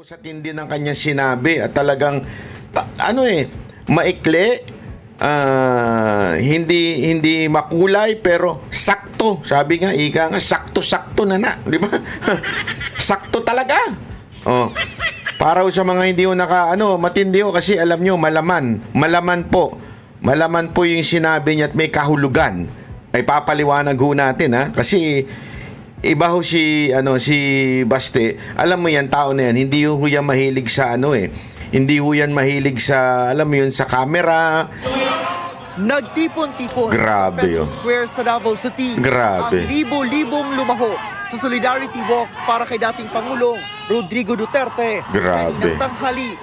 Sa tindi ng kanyang sinabi at talagang ta- ano eh maikli ah, hindi hindi makulay pero sakto. Sabi nga ika nga sakto sakto na na di ba? Sakto talaga. Oh. Para sa mga hindi ho naka ano matindi ho kasi alam nyo malaman malaman po. Malaman po yung sinabi niya at may kahulugan. Ay papaliwanag ho natin ha? Kasi Iba ho si ano si Baste. Alam mo yan tao na yan, hindi ho yan mahilig sa ano eh. Hindi ho yan mahilig sa alam mo yun sa camera. Nagtipon-tipon Grabe, Petro oh. Square sa Davao City. Grabe. Ang libo-libong lumaho sa Solidarity Walk para kay dating Pangulong Rodrigo Duterte. Grabe. Ng tanghali,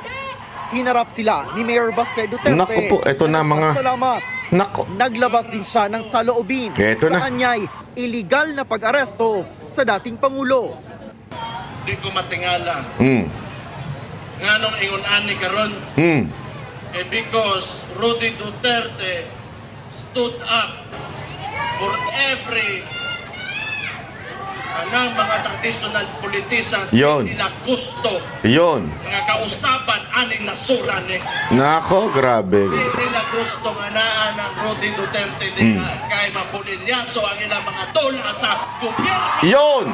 hinarap sila ni Mayor Baste Duterte. Naku po, eto na mga- Salamat. Nako. Naglabas din siya ng saloobin Eto na. sa kanya'y illegal na pag-aresto sa dating Pangulo. di ko matingala Mm. nga nung ingon ani karon Mm. eh because Rudy Duterte stood up for every anang mga traditional politicians Yon. hindi nila gusto Yon. mga kausapan aning nasura ni Nako, grabe. Nila gusto nga naa ng Rudy Duterte di Hmm. nga kay mapulilyaso ang ilang mga tula sa gobyerno Yon.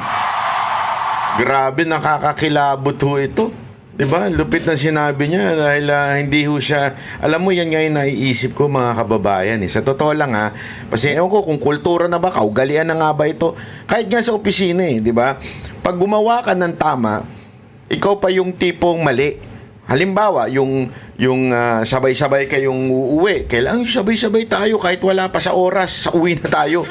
Grabe nakakakilabot ho ito. 'Di ba? Lupit na sinabi niya dahil ah, hindi ho siya alam mo yan ngayon naiisip ko mga kababayan eh. Sa totoo lang ha, kasi ewan ko kung kultura na ba, kaugalian na nga ba ito. Kahit nga sa opisina eh, 'di ba? Pag gumawa ka ng tama, ikaw pa yung tipong mali. Halimbawa, yung yung ah, sabay-sabay kayong uuwi, kailangan sabay-sabay tayo kahit wala pa sa oras, sa uwi na tayo.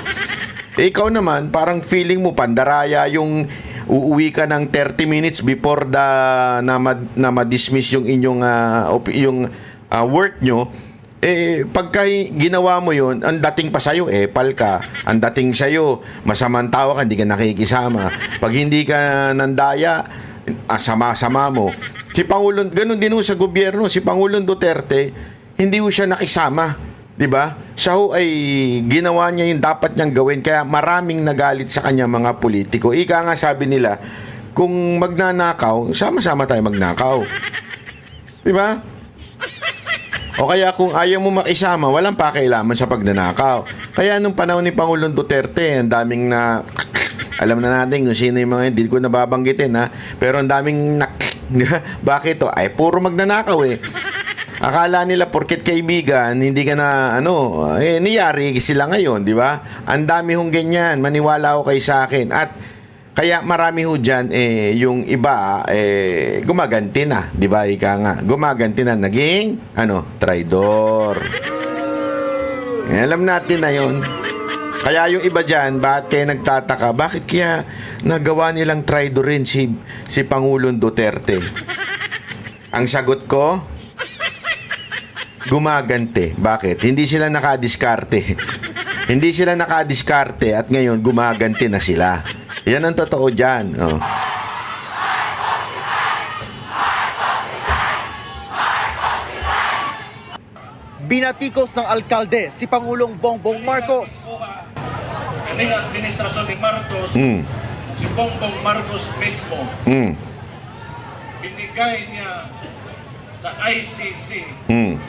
Eh, ikaw naman, parang feeling mo pandaraya yung uuwi ka ng 30 minutes before the na, ma- na ma-dismiss yung inyong ah, op- yung ah, work nyo. Eh, pagka ginawa mo yon ang dating pa sa'yo, epal ka. Ang dating sa'yo, masamang tao ka, hindi ka nakikisama. Pag hindi ka nandaya, ah, sama-sama mo. Si Pangulong, ganun din ho sa gobyerno, si Pangulong Duterte, hindi ho siya nakisama. 'di ba? Siya ho ay ginawa niya yung dapat niyang gawin kaya maraming nagalit sa kanya mga politiko. Ika nga sabi nila, kung magnanakaw, sama-sama tayo magnakaw. 'Di ba? O kaya kung ayaw mo makisama, walang pakialaman sa pagnanakaw. Kaya nung panahon ni Pangulong Duterte, ang daming na alam na natin kung sino yung mga hindi ko nababanggitin ha. Pero ang daming nak bakit to? Ay puro magnanakaw eh. Akala nila porket kaibigan, hindi ka na ano, eh niyari sila ngayon, di ba? Ang dami hong ganyan, maniwala ko kay sa akin. At kaya marami ho dyan, eh, yung iba, eh, gumaganti na, di ba? Ika nga, gumaganti na, naging, ano, traidor. Eh, alam natin na yon. Kaya yung iba dyan, bakit kayo nagtataka? Bakit kaya nagawa nilang traidor rin si, si Pangulong Duterte? Ang sagot ko, gumagante. Bakit? Hindi sila nakadiskarte. Hindi sila nakadiskarte at ngayon gumaganti na sila. Yan ang totoo dyan. Oh. Binatikos ng alkalde si Pangulong Bongbong Marcos. Kaning administrasyon ni Marcos, Mm. si Bongbong Marcos mismo, Mm. binigay niya sa ICC, Mm.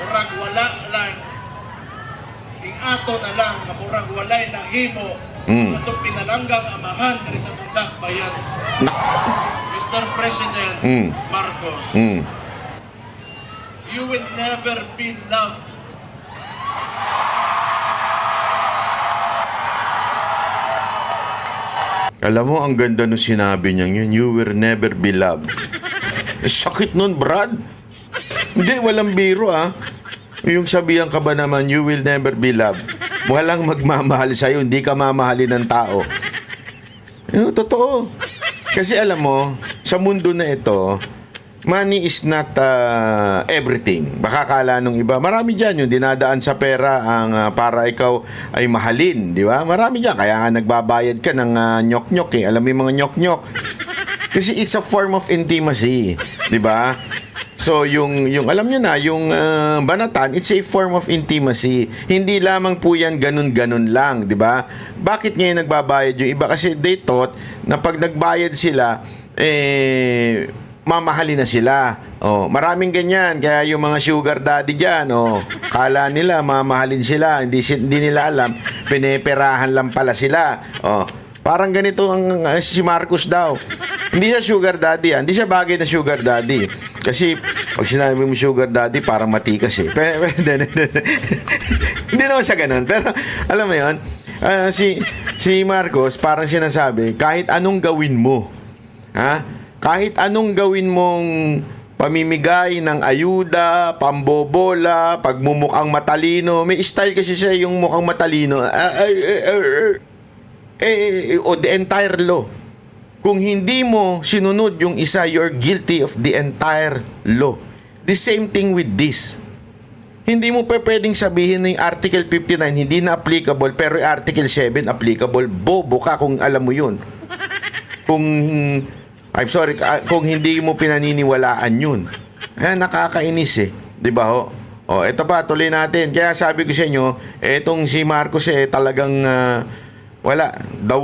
murag wala lang, ing ato na lang, nga murag walay nang himo, Mm. ato pinalanggang amahan diri sa Tundak Bayan. Mr. President Mm. Marcos, Mm. you will never be loved Alam mo, ang ganda nung sinabi niya yun, you will never be loved. Eh, Sakit nun, Brad. Hindi, walang biro ah. Yung sabihan ka ba naman, you will never be loved. Walang magmamahal sa'yo, hindi ka mamahalin ng tao. Yung totoo. Kasi alam mo, sa mundo na ito, money is not uh, everything. Baka kala nung iba, marami dyan yung dinadaan sa pera ang uh, para ikaw ay mahalin, di ba? Marami dyan. Kaya nga nagbabayad ka ng uh, nyok-nyok eh. Alam mo yung mga nyok-nyok. Kasi it's a form of intimacy, di ba? So, yung yung alam niyo na yung ah, banatan it's a form of intimacy. Hindi lamang po yan ganun-ganun lang, 'di ba? Bakit ngayon nagbabayad yung iba kasi they thought na pag nagbayad sila eh mamahalin na sila. Oh, maraming ganyan kaya yung mga sugar daddy diyan, oh, kala nila mamahalin sila, hindi hindi nila alam, pineperahan lang pala sila. Oh, parang ganito ang ang- si Marcos daw. Hindi siya sugar daddy, ah. hindi siya bagay na sugar daddy. Kasi pag sinabi mo sugar daddy, parang matikas eh. Hindi, naman siya ganun. Pero alam mo yun, ah, si, si Marcos parang sinasabi, kahit anong gawin mo, ha? Kahit anong gawin mong pamimigay ng ayuda, pambobola, pagmumukhang matalino, may style kasi siya yung mukhang matalino. Ah, ay, ay, ay, ay, eh, o the entire law. Kung hindi mo sinunod yung isa, you're guilty of the entire law. The same thing with this. Hindi mo pa pwedeng sabihin na yung Article 59 hindi na applicable pero yung Article 7 applicable. Bobo ka kung alam mo yun. Kung, I'm sorry, kung hindi mo pinaniniwalaan yun. Eh, nakakainis eh. Di ba ho? O, eto pa, tuloy natin. Kaya sabi ko sa inyo, etong si Marcos eh, talagang ah, wala. The